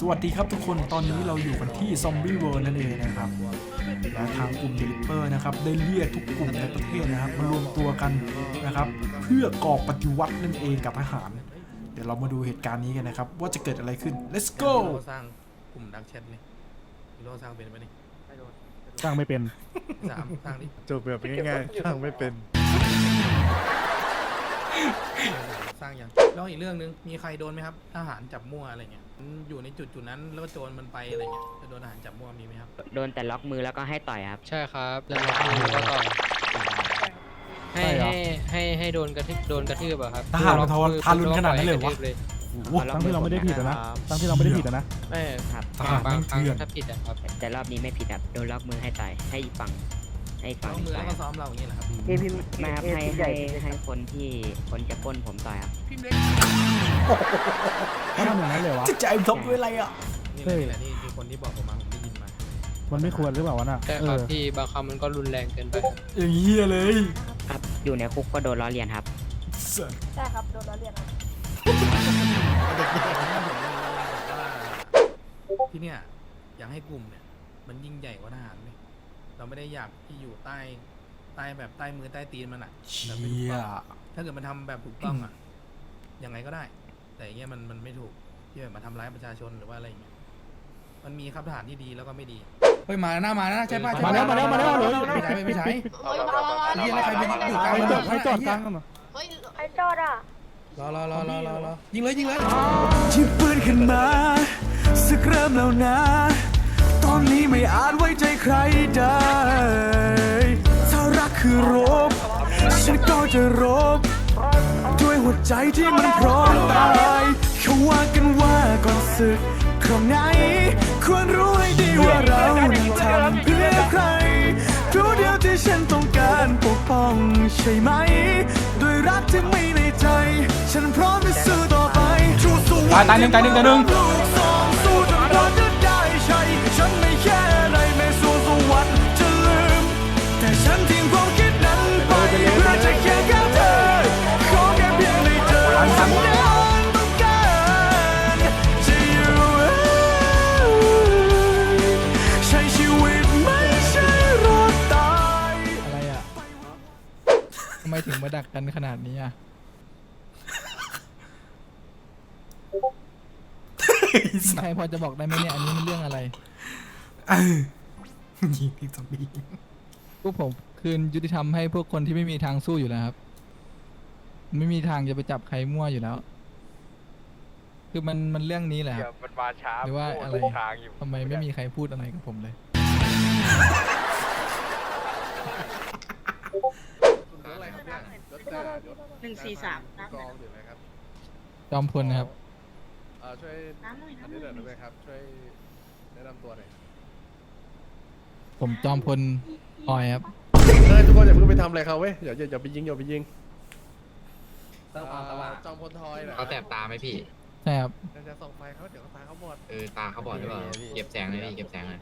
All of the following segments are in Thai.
สวัสดีครับทุกคนตอนนี้เราอยู่กันที่ซอมบี้เวิร์นั่นเองนะครับ และทางกลุ่มเดลิเปอร์นะครับได้เรียกทุกกลุ่มในประเทศนะครับ มารวมตัวกันนะครับ เพื่อก่อปฏิวัตินั่นเองกับทหาร เดี๋ยวเรามาดูเหตุการณ์นี้กันนะครับ ว่าจะเกิดอะไรขึ้น let's go ฮีโร่สร้างกลุ่มดักแชทนี่ฮีโร่สร้างเป็นไหมนี่สร้างไม่เป็นสามสร้างดิจบแบบง่ายๆช่างไม่เป็น สร้างยังแล้วอีกเรื่องนึงมีใครโดนไหมครับทหารจับมั่วอะไรเงี้ยมันอยู่ในจุดจุดๆนั้นแล้วก็โจรมันไปอะไรเงี้ยจะโดนทหารจับมั่วมีไหมครับโดนแต่ล็อกมือแล้วก็ให้ต่อยครับ ใช่ครับแล้วล็อกมือแล้วก็ต่อยให้ใช่เหรอให้ให้ให้โดนกระทืบโดนกระทืบอะครับทหารมันล็อกมือทารุณขนาดนั้นเลยวะกระทืบเลยโอ้โหทั้งที่เราไม่ได้ผิดอะนะทั้งที่เราไม่ได้ผิดอะนะไม่ครับทหารบางแม่งครั้งเถื่อนถ้าผิดอะครับแต่รอบนี้ไม่ผิดครับโดนล็อกมือให้ต่อยให้อีกฝั่ง ให้อีกฝั่งเอามือต่แล้วก็อยครับซ้อมเราอย่างนี้แหละครับไม่ครับให้ให้ให้คนที่คนจะปล้นผมต่อยครับพิมพ์เล็กเขาทำอย่างนั้นเลยวะจะใจทบด้วยอะไรอะนี่แหละนี่แหละนี่คือคนที่บอกผมมาผมได้ยินมา มันไม่ควรหรือเปล่าวะน่ะใช่เอครับอที่บางคำมันก็รุนแรงเกินไปครับอย่างเงี้ยเลยครับอยู่ในคุกก็โดนล้อเลียนครับเสิร์ฟใช่ครับโดนล้อเลียนครับเด็กๆผมบอกว่าที่เนี่ยอยากให้กลุ่มเนี่ยมันยิ่งใหญ่กว่าทหารเลย เราไม่ได้อยากที่อยู่ใต้ใต้แบบใต้มือใต้ตีนมันอะเชีแบบไม่ถูกยต้องถ้าเกิดมันทำแบบถูกต้องอะยังไงก็ได้ แต่อย่างเงี้ยมันมันไม่ถูกที่แบบมาทำร้ายประชาชนหรือว่าอะไรอย่างเงี้ยมันมีครับทหารที่ดีแล้วก็ไม่ดีเฮ้ยมาหน้ามานะใช่ป่ะมาแล้วมาแล้วมาแล้วเลยไม่ใช่ไม่ใช่เฮ้ยมามามาเฮียแล้วใครไปยิงอยู่กลางใครถนจอดนใครจอดกลางกันเหรอเฮ้ยใครจอดอะรอรอรอรอรอรอยิงเลยยิงเลยหยิบปืนขึ้นมาสักเริ่มแล้วนะต อนนี้ไม่อาจไว้ใจใครได้ ถ้ารักคือรบ ฉันก็จะรบ ด้วยหัวใจที่มันพร้อมตายเขาว่ากันว่าก่อนศึกครั้งไหน ควรรู้ให้ดีว่าเรานั้นทำเพื่อใครรู้เดียวที่ฉันต้องการปกป้องใช่ไหม ด้วยรักที่ไมีในใจ ฉันพร้อมจะสู้ต่อไปตายตายหนึ่งตายหนึ่งตายหนึ่ง มถึงมาดักกันขนาดนี้อะใครพอจะบอกได้ไหมเนี่ย อันนี้มันเรื่องอะไรเออยิงไอ้ซอมบี้พวกผมคืนยุติธรรมให้พวกคนที่ไม่มีทางสู้อยู่แล้วครับ ไม่มีทางจะไปจับใครมั่วอยู่แล้ว คือมันมันเรื่องนี้แหละครับมันมาช้าหรือว่าอะไรทางอยู่ทำไมไม่มีใครพูดอะไรกับผมเลย หนึ่งสี่สามน้ำกองอยู่ไหมครับจอมพลนะครับ เอ่อช่วยน้ำหน่อยอันน้ำหนี้น่หน่อยได้ไหมอยครับช่วยแนะนำตัวหน่อยผมจอมพลออยครับ เฮ้ยทุกคนอย่าเพิ่งไปทำอะไรเขาเว้ยอย่าอย่าอย่าไปยิงอย่าไปยิงสว่างสว่างจอมพลทอยนะเขาแสบตาไหมพี่ ใช่ครับเดี๋ยวจะส่องไฟเขาเดี๋ยวตาเขาบอดเออตาเขาบอดหรือเปล่า เก็บแสงเลยพี่เก็บแสงเลย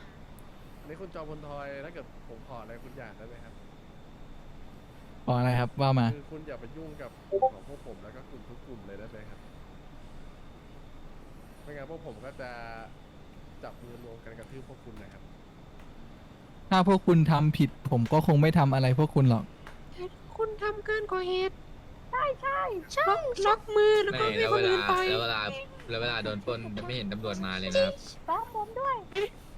อันนี้คุณจอมพลทอยถ้าเกิดผมขออะไรคุณอยากได้ไหมครับ ขออะไรครับว่ามา คือคุณอย่าไปยุ่งกับกลุ่มของพวกผมแล้วก็กลุ่มทุกกลุ่มเลยได้ไหมครับไม่งั้นพวกผมก็จะจับมือรวมกันกระทืบพวกคุณนะครับ ถ้าพวกคุณทำผิด ผมก็คงไม่ทำอะไรพวกคุณหรอก คุณทำเกินกว่าเหตุ ใช่ใช่ใช่ล็อกมือแล้วก็ให้คนอื่นต่อยแล้วเวลาแล้วเวลาโดนปล้นไม่เห็นตำรวจมาเลยนะครับซ้อมผมด้วย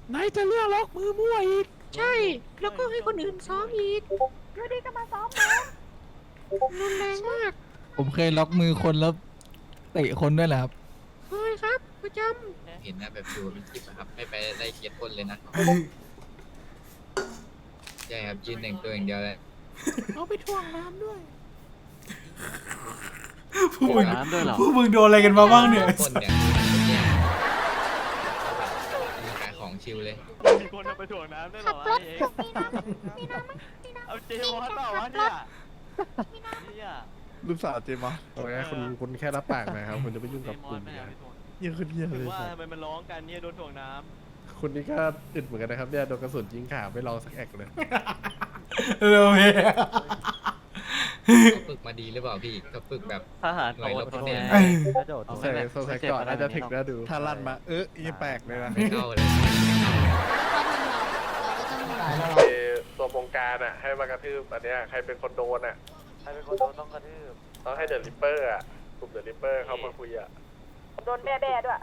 ไหนจะเลือกล็อกมือมั่วอีก ใช่ แล้วก็ให้คนอื่นซ้อมอีก อยู่ดีก็มาซ้อมผมรุนแรงมากผมเคยล็อกมือคนแล้วเตะคนด้วยแหละครับเฮ้ยครับประจเห็นนะแบบดูเป็นคลิปนะครับ ไม่ไปได้เคสปล้นเลยนะเออใช่ครับยืนหนึ่งตัวอย่างเดียวเลยำเอาไปถ่วงน้ำด้วย พวกมึงพวกมึงโดนอะไรกันมาบ้างเนี่ยปล้นเนี่ยเนี่ยขายของชิวเลย มีคนเอาไปถ่วงน้ำได้เหรขัอบรวะถเองมีน้ำมีน้ำมั้ยมีน้ำ เอาเจมส์เปล่าวะเนี่ยเนี่ยลูกสาวเจมส์โอเคคุณคุณแค่รับปากนะครับคุณจะไม่ยุ่งเจกับมกลุ่มส์ไม่นะเอาครับไปถ่วงเยี่ยคนเยี่ยหเลรืยอว่าสัตว์ทำไมมันร้องกันเนี่ยโดนถ่วงน้คุณนี่ก็อึดเหมือนกันนะครับเนี่ยโดนกระสุนยิงขาไม่ลองสักแอกเลยเออโอเคเขาฝึกมาดีหรือเปล่าพี่เขาฝึกแบบทหารหน่วยรบพิเศษเออกระโดดใส่โซ่ใส่ก่อนน่าจะถึงแล้วดูถ้าลั่นมา เอ๊ะอีแปลกเลยนะ ไม่เข้าเลยตัว บงการอะ ให้มากระทืบอันเนี้ยใครเป็นคนโดนอะใครเป็นคนโดนต้องกระทืบต้องให้เดอะริปเปอร์อะกลุ่มเดอะริปเปอร์เข้ามาคุยอะโดนแบ่แบ่ด้วย